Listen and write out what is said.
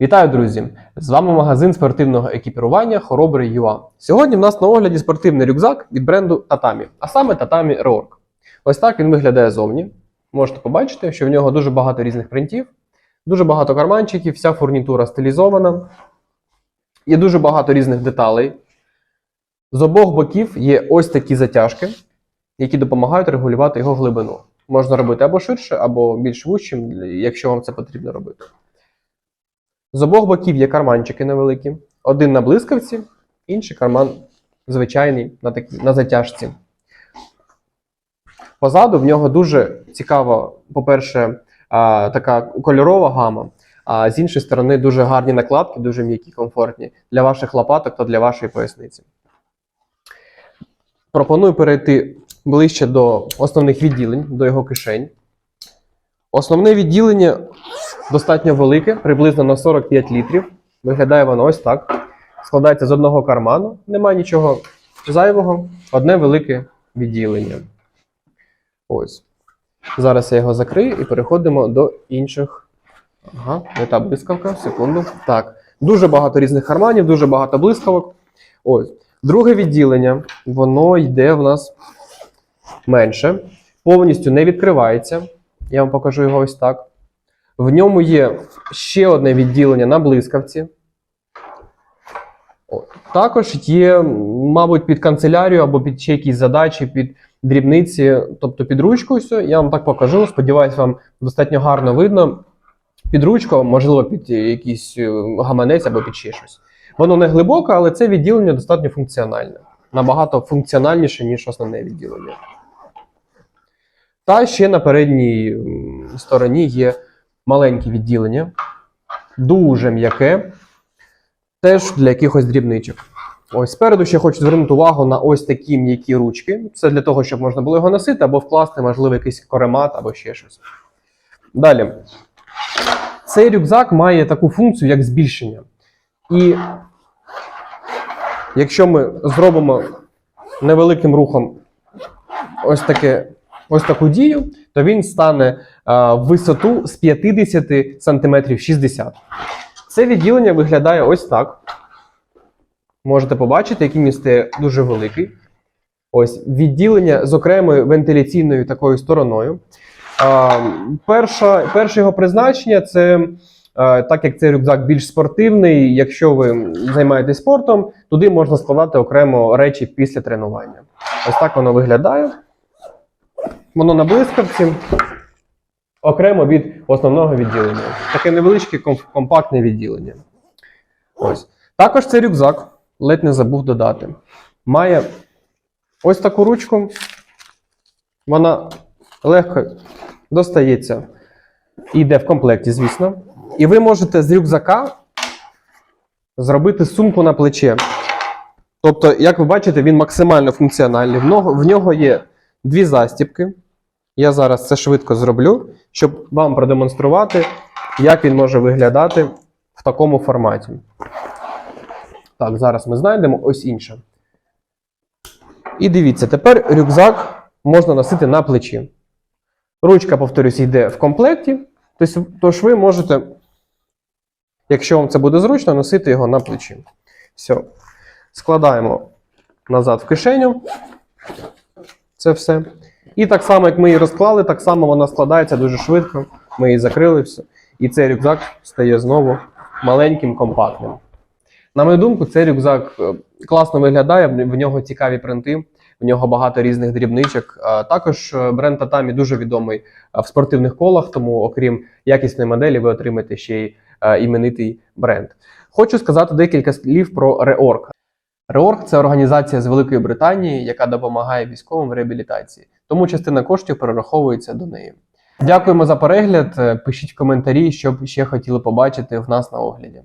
Вітаю, друзі! З вами магазин спортивного екіпірування Хоробрий ЮА. Сьогодні в нас на огляді спортивний рюкзак від бренду Tatami, а саме Tatami Reorg. Ось так він виглядає зовні. Можете побачити, що в нього дуже багато різних принтів, дуже багато карманчиків, вся фурнітура стилізована. Є дуже багато різних деталей. З обох боків є ось такі затяжки, які допомагають регулювати його глибину. Можна робити або ширше, або більш вущим, якщо вам це потрібно робити. З обох боків є карманчики невеликі. Один на блискавці, інший карман звичайний на, такі, на затяжці. Позаду в нього дуже цікава, по-перше, така кольорова гама, а з іншої сторони, дуже гарні накладки, дуже м'які, комфортні для ваших лопаток та для вашої поясниці. Пропоную перейти ближче до основних відділень, до його кишень. Основне відділення достатньо велике, приблизно на 45 літрів. Виглядає воно ось так. Складається з одного карману, немає нічого зайвого, одне велике відділення. Ось. Зараз я його закрию і переходимо до інших. Ага, не та блискавка, секунду. Так. Дуже багато різних карманів, дуже багато блискавок. Ось. Друге відділення, воно йде в нас менше, повністю не відкривається. Я вам покажу його ось так. В ньому є ще одне відділення на блискавці. Також є, мабуть, під канцелярію або під ще якісь задачі, під дрібниці, тобто під ручку. Все. Я вам так покажу. Сподіваюсь, вам достатньо гарно видно. Під ручку, можливо, під якийсь е, гаманець або під ще щось. Воно не глибоке, але це відділення достатньо функціональне. Набагато функціональніше, ніж основне відділення. Та ще на передній стороні є маленьке відділення, дуже м'яке, теж для якихось дрібничок. Ось спереду ще хочу звернути увагу на ось такі м'які ручки. Це для того, щоб можна було його носити або вкласти, можливо, якийсь коремат або ще щось. Далі. Цей рюкзак має таку функцію, як збільшення. І якщо ми зробимо невеликим рухом ось таке ось таку дію, то він стане а, в висоту з 50 см 60 Це відділення виглядає ось так. Можете побачити, який стає дуже великий. Ось відділення з окремою вентиляційною такою стороною. А, перша, перше його призначення це. а, Так як цей рюкзак більш спортивний, якщо ви займаєтесь спортом, туди можна складати окремо речі після тренування. Ось так воно виглядає. Воно на блискавці окремо від основного відділення. Таке невеличке компактне відділення. Ось. Також цей рюкзак, ледь не забув додати, має ось таку ручку. Вона легко достається і йде в комплекті, звісно. І ви можете з рюкзака зробити сумку на плече. Тобто, як ви бачите, він максимально функціональний. В нього, є дві застібки. Я зараз це швидко зроблю, щоб вам продемонструвати, як він може виглядати в такому форматі. Так, зараз ми знайдемо ось інше. І дивіться, тепер рюкзак можна носити на плечі. Ручка, повторюсь, йде в комплекті. Тож ви можете, якщо вам це буде зручно, носити його на плечі. Все. Складаємо назад в кишеню. Це все. І так само, як ми її розклали, так само вона складається дуже швидко. Ми її закрили все. І цей рюкзак стає знову маленьким, компактним. На мою думку, цей рюкзак е, класно виглядає, в нього цікаві принти, в нього багато різних дрібничок. Також е, бренд Tatami дуже відомий е, в спортивних колах, тому, окрім якісної моделі, ви отримаєте ще й іменитий бренд. Хочу сказати декілька слів про Reorg. Reorg – це організація з Великої Британії, яка допомагає військовим в реабілітації, тому частина коштів перераховується до неї. Дякуємо за перегляд. Е, Пишіть коментарі, що ще хотіли побачити в нас на огляді.